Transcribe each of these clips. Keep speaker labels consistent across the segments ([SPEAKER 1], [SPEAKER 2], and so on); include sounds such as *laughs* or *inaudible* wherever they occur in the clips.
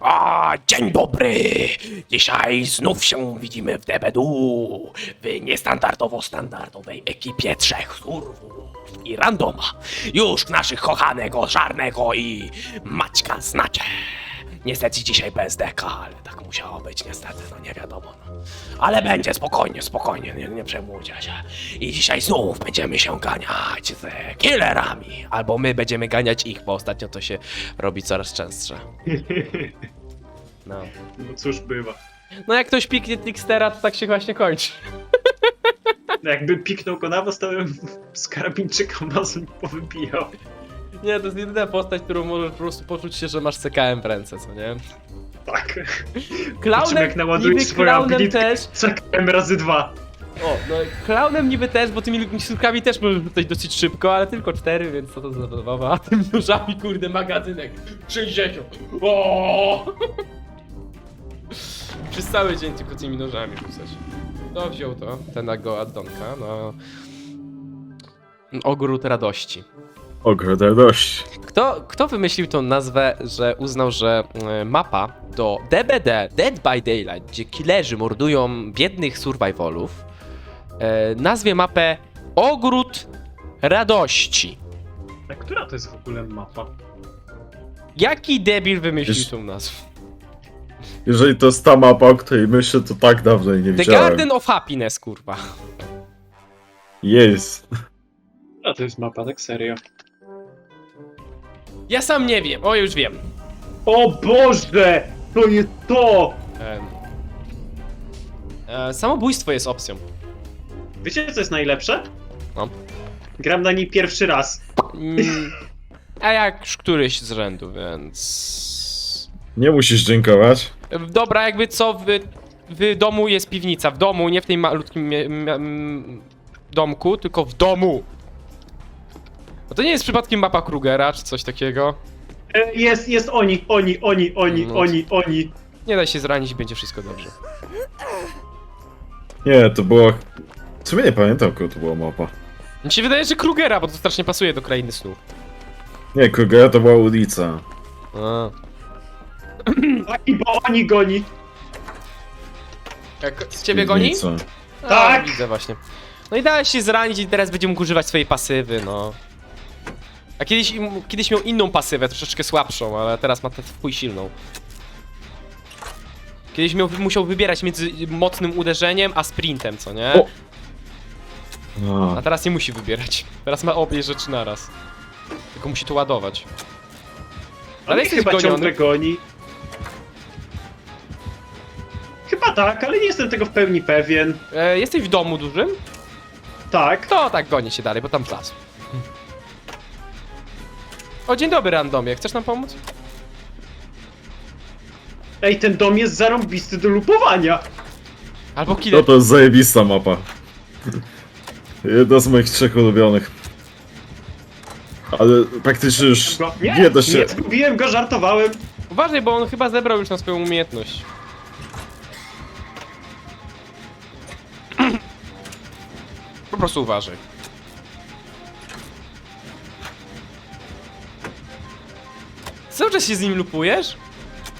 [SPEAKER 1] A, dzień dobry! Dzisiaj znów się widzimy w DBD w niestandardowo standardowej ekipie trzech surwów i randoma. Już naszych kochanego, żarnego i Maćka znacie. Niestety dzisiaj bez deka, ale tak musiało być niestety, no nie wiadomo. No. Ale będzie spokojnie, spokojnie, nie, nie się. I dzisiaj znów będziemy się ganiać z killerami. Albo my będziemy ganiać ich, bo ostatnio to się robi coraz częstsze. *laughs* No.
[SPEAKER 2] No cóż bywa.
[SPEAKER 1] No jak ktoś piknie Trickstera, to tak się właśnie kończy. *laughs*
[SPEAKER 2] No jakby piknął go na was, to bym z karabinczyka *laughs* mazem powybijał.
[SPEAKER 1] Nie, to jest jedyna postać, którą możesz po prostu poczuć się, że masz CKM w ręce, co nie?
[SPEAKER 2] Tak.
[SPEAKER 1] Klaunem,
[SPEAKER 2] jak naładujesz
[SPEAKER 1] niby
[SPEAKER 2] swoją
[SPEAKER 1] klaunem
[SPEAKER 2] abilitkę,
[SPEAKER 1] też,
[SPEAKER 2] czekałem razy dwa.
[SPEAKER 1] o, no klaunem niby też, bo tymi miksturkami też możesz rzucać dosyć szybko, ale tylko cztery, więc co to za zabawa, a tym nożami, kurde, magazynek 60. O! Przez cały dzień tylko tymi nożami rzucać. Kto wziął to? Tego addonka, no... Ogród radości.
[SPEAKER 3] Ogród radości.
[SPEAKER 1] Kto, kto wymyślił tą nazwę, że uznał, że e, mapa do DBD, Dead by Daylight, gdzie killerzy mordują biednych survivalów, e, nazwie mapę Ogród Radości.
[SPEAKER 2] A która to jest w ogóle mapa?
[SPEAKER 1] Jaki debil wymyślił
[SPEAKER 3] Wiesz-
[SPEAKER 1] tą nazwę?
[SPEAKER 3] Jeżeli to jest ta mapa, o której myślę, to tak dawno jej nie
[SPEAKER 1] The
[SPEAKER 3] widziałem.
[SPEAKER 1] Garden of Happiness, kurwa.
[SPEAKER 3] Jest.
[SPEAKER 2] A to jest mapa, tak serio.
[SPEAKER 1] Ja sam nie wiem, o już wiem.
[SPEAKER 2] O Boże! To jest to!
[SPEAKER 1] Em, e, samobójstwo jest opcją.
[SPEAKER 2] Wiecie co jest najlepsze?
[SPEAKER 1] No.
[SPEAKER 2] Gram na niej pierwszy raz.
[SPEAKER 1] Mm, a jak już któryś z rzędu, więc...
[SPEAKER 3] Nie musisz dziękować.
[SPEAKER 1] Dobra, jakby co, w, w domu jest piwnica. W domu, nie w tym malutkim mie- mia- m- domku, tylko w domu. No to nie jest przypadkiem mapa Krugera, czy coś takiego.
[SPEAKER 2] E, Jest, jest oni, oni, oni, oni,
[SPEAKER 1] No.
[SPEAKER 2] oni, oni.
[SPEAKER 1] Nie daj się zranić, będzie wszystko dobrze.
[SPEAKER 3] Nie, to było... W sumie nie pamiętam, która to była mapa.
[SPEAKER 1] Mi się wydaje, że Krugera, bo to strasznie pasuje do Krainy Snu.
[SPEAKER 3] Nie, Krugera to była ulica.
[SPEAKER 1] A. *clears throat*
[SPEAKER 2] Oni, bo oni goni.
[SPEAKER 1] Jak z ciebie goni? A,
[SPEAKER 2] Tak.
[SPEAKER 1] Widzę właśnie. No i dałeś się zranić i teraz będzie mógł używać swojej pasywy, no. A kiedyś, kiedyś miał inną pasywę, troszeczkę słabszą, ale teraz ma tę w chuj silną. Kiedyś miał, musiał wybierać między mocnym uderzeniem a sprintem, co nie?
[SPEAKER 3] O!
[SPEAKER 1] A
[SPEAKER 3] A,
[SPEAKER 1] teraz nie musi wybierać. Teraz ma obie rzeczy naraz. Tylko musi to ładować. Ale
[SPEAKER 2] Ale
[SPEAKER 1] jesteś
[SPEAKER 2] chyba
[SPEAKER 1] goniony.
[SPEAKER 2] ciągle goni. Chyba tak, ale nie jestem tego w pełni pewien.
[SPEAKER 1] E, jesteś w domu dużym?
[SPEAKER 2] Tak.
[SPEAKER 1] To tak goni się dalej, bo tam czas. O, dzień dobry, randomie. Chcesz nam pomóc?
[SPEAKER 2] Ej, ten dom jest zarąbisty do lupowania.
[SPEAKER 1] Albo
[SPEAKER 3] no
[SPEAKER 1] killer.
[SPEAKER 3] to jest zajebista mapa. Jedna z moich trzech ulubionych. Ale praktycznie już
[SPEAKER 2] Go- Nie,
[SPEAKER 3] nie da się...
[SPEAKER 2] nie zgubiłem go, żartowałem.
[SPEAKER 1] Uważaj, bo on chyba zebrał już na swoją umiejętność. *clears throat* Po prostu uważaj. Cały czas się z nim lupujesz?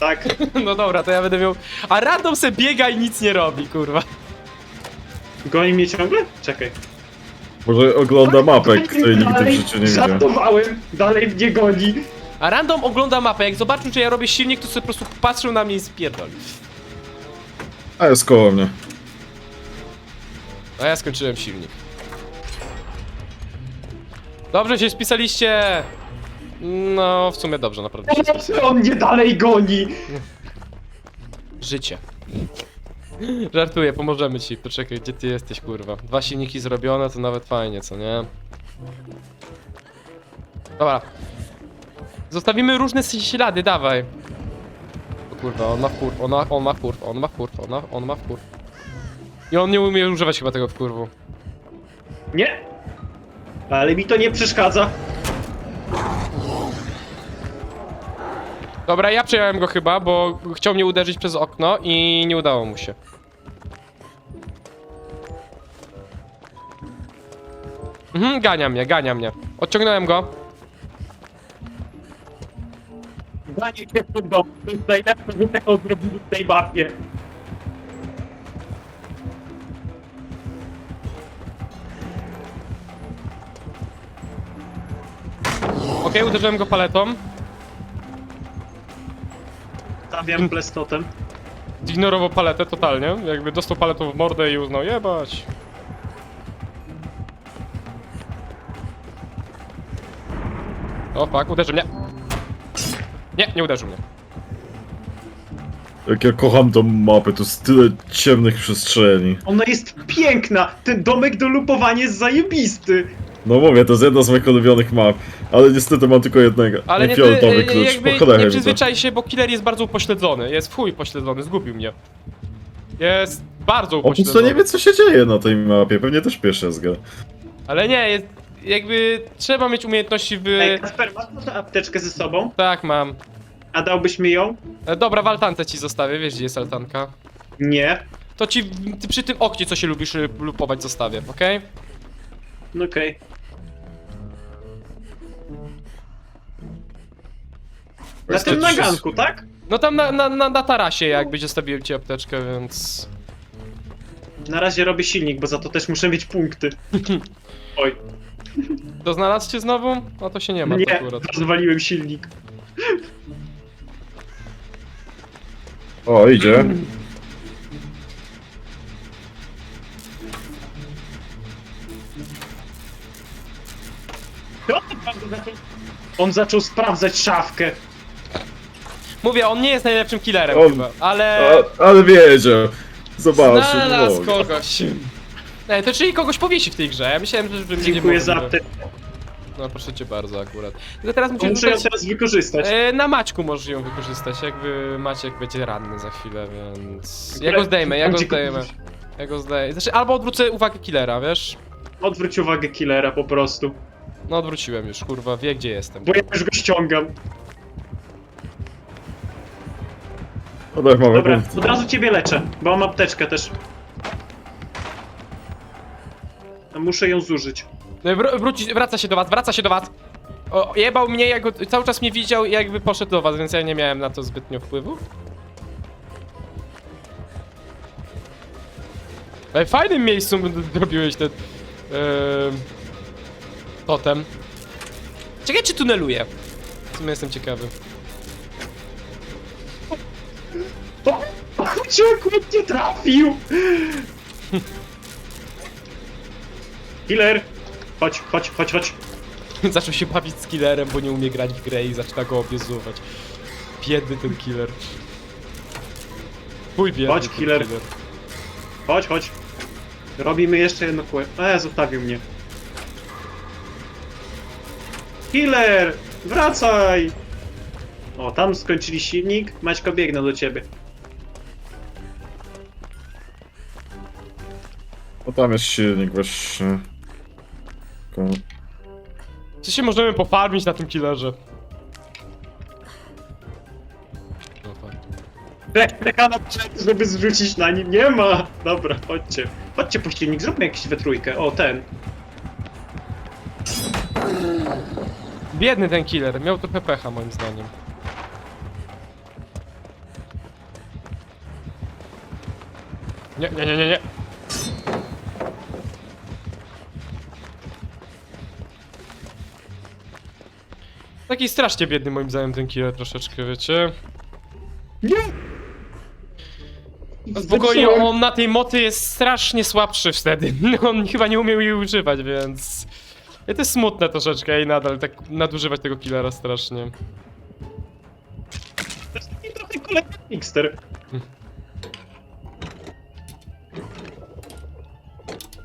[SPEAKER 2] Tak. *laughs*
[SPEAKER 1] No dobra, to ja będę miał... A random se biega i nic nie robi, kurwa.
[SPEAKER 2] Goni mnie ciągle? Czekaj.
[SPEAKER 3] Może ogląda mapę, której nigdy w życiu nie widziałem.
[SPEAKER 2] Żartowałem, dalej mnie goni.
[SPEAKER 1] A random ogląda mapę, jak zobaczył, że ja robię silnik, to sobie po prostu patrzył na mnie i spierdoli.
[SPEAKER 3] A jest koło mnie.
[SPEAKER 1] A ja skończyłem silnik. Dobrze się spisaliście! No, w sumie dobrze, naprawdę się.
[SPEAKER 2] On mnie dalej goni.
[SPEAKER 1] Życie. Żartuję, pomożemy ci. Poczekaj, gdzie ty jesteś, kurwa? Dwa silniki zrobione, to nawet fajnie, co nie? Dobra. Zostawimy różne ślady, dawaj. O kurwa, on ma wkurw, on ma, on ma wkurw, on ma wkurw, on ma, on ma wkurw. I on nie umie używać chyba tego wkurwu.
[SPEAKER 2] Nie. Ale mi to nie przeszkadza.
[SPEAKER 1] Dobra, ja przejąłem go chyba, bo chciał mnie uderzyć przez okno i nie udało mu się. Mhm, gania mnie, gania mnie. Odciągnąłem go.
[SPEAKER 4] Zdanie się w tym domu. To jest najlepsze, że tego zrobili w tej mapie. Okej, uderzyłem go paletą.
[SPEAKER 2] Stawiam plestotem.
[SPEAKER 1] Zignorował paletę totalnie. Jakby dostał paletą w mordę i uznał, jebać. O, fuck, uderzył mnie. Nie, nie uderzył mnie.
[SPEAKER 3] Jak ja kocham tą mapę, to jest tyle ciemnych przestrzeni.
[SPEAKER 2] Ona jest piękna! Ten domek do lupowania jest zajebisty!
[SPEAKER 3] No mówię, to jest jedna z moich ulubionych map, ale niestety mam tylko jednego.
[SPEAKER 1] Ale nie,
[SPEAKER 3] fioletowy
[SPEAKER 1] ty,
[SPEAKER 3] klucz,
[SPEAKER 1] jakby
[SPEAKER 3] po cholerę
[SPEAKER 1] nie przyzwyczaj się, bo killer jest bardzo upośledzony. Jest w chuj pośledzony, zgubił mnie. Jest bardzo
[SPEAKER 3] Opus to
[SPEAKER 1] upośledzony.
[SPEAKER 3] nie wie co się dzieje na tej mapie, pewnie też pierwszy raz gra.
[SPEAKER 1] Ale nie, jest, jakby trzeba mieć umiejętności w...
[SPEAKER 2] Ej, Kasper, masz tę apteczkę ze sobą?
[SPEAKER 1] Tak, mam.
[SPEAKER 2] A dałbyś mi ją?
[SPEAKER 1] E, Dobra, w altance ci zostawię, wiesz gdzie jest altanka.
[SPEAKER 2] Nie.
[SPEAKER 1] To ci w- ty przy tym oknie, co się lubisz y, lupować, zostawię, okej?
[SPEAKER 2] No okej. Na tym naganku, tak?
[SPEAKER 1] No tam na, na, na, na tarasie jakby zostawiłem ci apteczkę, więc...
[SPEAKER 2] Na razie robię silnik, bo za to też muszę mieć punkty. *laughs* Oj,
[SPEAKER 1] To znalazł cię znowu? No to się nie ma
[SPEAKER 2] nie,
[SPEAKER 1] akurat.
[SPEAKER 2] rozwaliłem silnik.
[SPEAKER 3] O, idzie.
[SPEAKER 2] On zaczął sprawdzać szafkę.
[SPEAKER 1] Mówię, on nie jest najlepszym killerem
[SPEAKER 3] On-
[SPEAKER 1] chyba, ale...
[SPEAKER 3] A, ale wiedział. Zobacz.
[SPEAKER 1] Znalazł
[SPEAKER 3] no.
[SPEAKER 1] kogoś. Ej, to czyli kogoś powiesi w tej grze. Ja myślałem, że będzie
[SPEAKER 2] Dziękuję za apteczkę.
[SPEAKER 1] No proszę cię bardzo akurat. Tylko teraz
[SPEAKER 2] To
[SPEAKER 1] musisz
[SPEAKER 2] Muszę ją teraz wykorzystać.
[SPEAKER 1] E, na Maćku możesz ją wykorzystać, jakby Maciek będzie ranny za chwilę, więc... Ja go zdejmę, ja go zdejmę. Ja go zdejmę. Znaczy, albo odwrócę uwagę killera, wiesz?
[SPEAKER 2] Odwróć uwagę killera po prostu.
[SPEAKER 1] No odwróciłem już, kurwa, wie gdzie jestem.
[SPEAKER 2] Bo ja już go ściągam.
[SPEAKER 3] No mamy
[SPEAKER 2] Dobra,
[SPEAKER 3] punkty.
[SPEAKER 2] od razu ciebie leczę, bo mam apteczkę też. A Muszę ją zużyć.
[SPEAKER 1] No, wr- wróci, wraca się do was, wraca się do was! O, jebał mnie, jak go, cały czas mnie widział i jakby poszedł do was, więc ja nie miałem na to zbytnio wpływu. Ale w fajnym miejscu zrobiłeś ten... Yy, totem. Czekaj, czy tuneluje? W sumie jestem ciekawy.
[SPEAKER 2] O, cię akurat nie trafił! Killer! Chodź, chodź, chodź, chodź. *laughs*
[SPEAKER 1] Zaczął się bawić z killerem, bo nie umie grać w grę i zaczyna go obiezuwać. Biedny ten killer. Chuj biedny
[SPEAKER 2] Chodź,
[SPEAKER 1] ten
[SPEAKER 2] killer. Chodź, chodź. Robimy jeszcze jedno kółek. E, zostawił mnie. Killer! Wracaj! O, tam skończyli silnik. Maćko, biegnę do ciebie.
[SPEAKER 3] Tam jest silnik właśnie. Tylko-
[SPEAKER 1] Czy się możemy pofarmić na tym killerze?
[SPEAKER 2] Czeka na przed, żeby zrzucić na nim. Nie ma! Dobra, chodźcie. Chodźcie po silnik, zróbmy jakiś we trójkę. O, ten.
[SPEAKER 1] Biedny ten killer, miał trochę pecha moim zdaniem. Nie, nie, nie, nie, nie. Taki strasznie biedny moim zdaniem ten killer troszeczkę, wiecie?
[SPEAKER 2] Nie!
[SPEAKER 1] Spokojnie, on na tej moty jest strasznie słabszy wtedy. *laughs* On chyba nie umiał jej używać, więc... Ja to jest smutne troszeczkę i nadal tak nadużywać tego killera strasznie.
[SPEAKER 2] To jest taki trochę kolejny Trickster.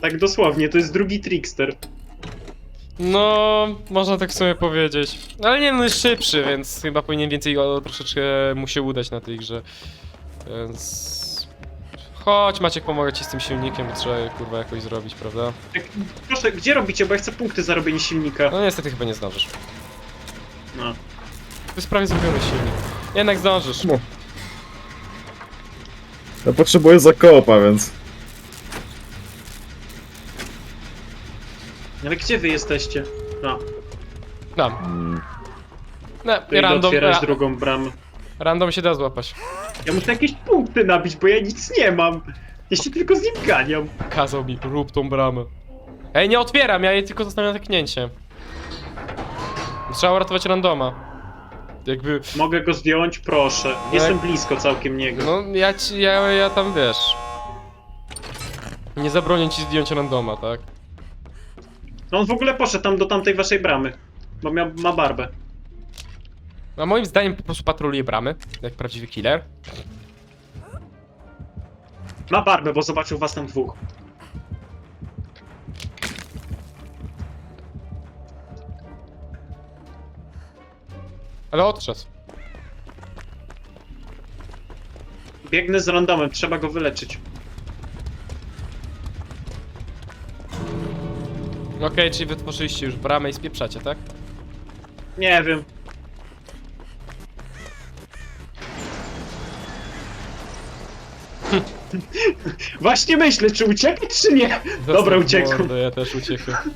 [SPEAKER 2] Tak dosłownie, to jest drugi Trickster.
[SPEAKER 1] No, można tak w sumie powiedzieć. Ale nie, no jest szybszy, więc chyba powinien więcej o, troszeczkę mu się udać na tej grze. Więc... Chodź Maciek, pomogę ci z tym silnikiem, bo trzeba je, kurwa jakoś zrobić, prawda?
[SPEAKER 2] Tak, Proszę, gdzie robicie, bo ja chcę punkty za robienie silnika.
[SPEAKER 1] No niestety chyba nie zdążysz.
[SPEAKER 2] No.
[SPEAKER 1] To jest prawie zrobiony silnik. Jednak zdążysz.
[SPEAKER 3] No. Ja potrzebuję zakopa, więc...
[SPEAKER 2] Ale gdzie wy jesteście? No.
[SPEAKER 1] Tam.
[SPEAKER 3] Mm.
[SPEAKER 1] No,
[SPEAKER 2] To idę
[SPEAKER 1] random,
[SPEAKER 2] otwierać
[SPEAKER 1] ra,
[SPEAKER 2] drugą bramę.
[SPEAKER 1] random się da złapać.
[SPEAKER 2] Ja muszę jakieś punkty nabić, bo ja nic nie mam. Ja się tylko z nim ganiam.
[SPEAKER 1] Kazał mi, rób tą bramę. Ej, nie otwieram, ja je tylko zostawiam na tknięcie. Trzeba uratować randoma. Jakby,
[SPEAKER 2] Mogę go zdjąć, proszę. Jestem blisko całkiem niego.
[SPEAKER 1] no ja ci, ja, ja tam wiesz. Nie zabronię ci zdjąć randoma, tak?
[SPEAKER 2] No on w ogóle poszedł tam do tamtej waszej bramy. Bo miał, ma barbę.
[SPEAKER 1] A moim zdaniem po prostu patroluje bramy, jak prawdziwy killer.
[SPEAKER 2] Ma barbę, bo zobaczył was tam dwóch.
[SPEAKER 1] Ale odszedł.
[SPEAKER 2] Biegnę z randomem, trzeba go wyleczyć.
[SPEAKER 1] Okej, czyli wytworzyliście już bramę i spieprzacie, tak?
[SPEAKER 2] Nie wiem. *laughs* Właśnie myślę, czy uciekać, czy nie. Dobra,
[SPEAKER 1] Zostaw
[SPEAKER 2] uciekł.
[SPEAKER 1] mordę, Ja też uciekłem. *laughs*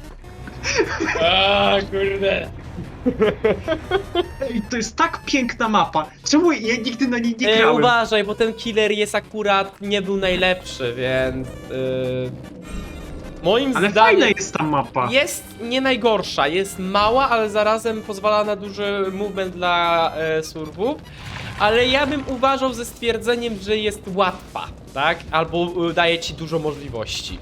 [SPEAKER 2] A kurde. Ej, to jest tak piękna mapa. Czemu ja nigdy na niej nie
[SPEAKER 1] E,
[SPEAKER 2] grałem?
[SPEAKER 1] uważaj, bo ten killer jest akurat nie był najlepszy, więc. Yy, moim
[SPEAKER 2] Ale
[SPEAKER 1] zdaniem.
[SPEAKER 2] fajna jest ta mapa.
[SPEAKER 1] Jest nie najgorsza, jest mała, ale zarazem pozwala na duży movement dla e, surwów. Ale ja bym uważał ze stwierdzeniem, że jest łatwa, tak? Albo e, daje ci dużo możliwości.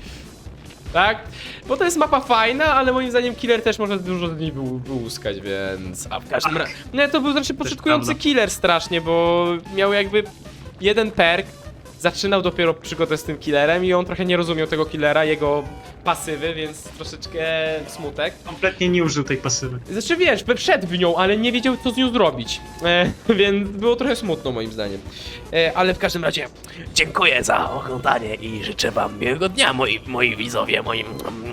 [SPEAKER 1] Tak? Bo to jest mapa fajna, ale moim zdaniem killer też może dużo z niej wy- wyłuskać, więc. A w każdym razie. No to był znaczy początkujący
[SPEAKER 2] prawda.
[SPEAKER 1] killer strasznie, bo miał jakby jeden perk. Zaczynał dopiero przygodę z tym killerem i on trochę nie rozumiał tego killera, jego pasywy, więc troszeczkę smutek.
[SPEAKER 2] Kompletnie nie użył tej pasywy.
[SPEAKER 1] Znaczy wiesz, wszedł w nią, ale nie wiedział co z nią zrobić. E, *laughs* więc było trochę smutno moim zdaniem. E, ale w każdym razie
[SPEAKER 4] Dziękuję za oglądanie i życzę wam miłego dnia, moi, moi widzowie, moi,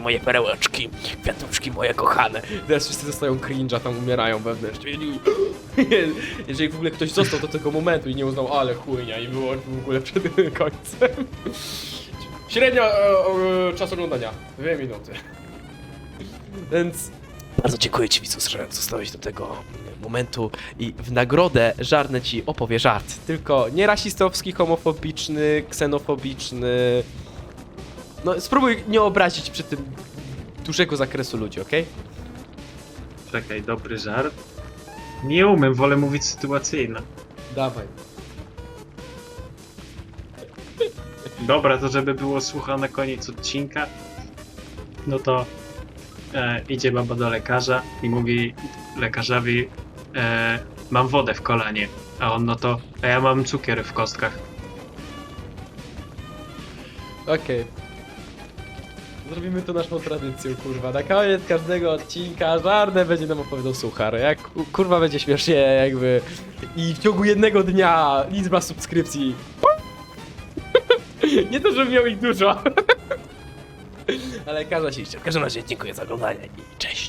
[SPEAKER 4] moje perełeczki, kwiatuszki moje kochane.
[SPEAKER 1] teraz wszyscy dostają cringe'a, tam umierają wewnętrznie. *laughs* Jeżeli w ogóle ktoś został do tego momentu i nie uznał, ale chujnia i było w ogóle przed *laughs* końcem. Średnia e, e, czas oglądania, dwie minuty. Więc
[SPEAKER 4] Bardzo dziękuję ci widzu, że zostałeś do tego momentu i w nagrodę żarnę ci opowie żart.
[SPEAKER 1] tylko nie rasistowski, homofobiczny, ksenofobiczny. No spróbuj nie obrazić przy tym dużego zakresu ludzi, okej?
[SPEAKER 2] Czekaj, dobry żart. Nie umiem, wolę mówić sytuacyjnie.
[SPEAKER 1] Dawaj.
[SPEAKER 2] Dobra, to żeby było słuchane koniec odcinka, no to e, idzie baba do lekarza i mówi lekarzowi e, mam wodę w kolanie, a on no to, a ja mam cukier w kostkach.
[SPEAKER 1] Okej. Zrobimy to naszą tradycją, kurwa. Na koniec każdego odcinka żarne będzie nam opowiadał suchar. Jak ku- kurwa będzie śmiesznie, jakby. I w ciągu jednego dnia liczba subskrypcji. *laughs* Nie to, żebym miał ich dużo. Ale każda się
[SPEAKER 4] W każdym razie dziękuję za oglądanie i cześć.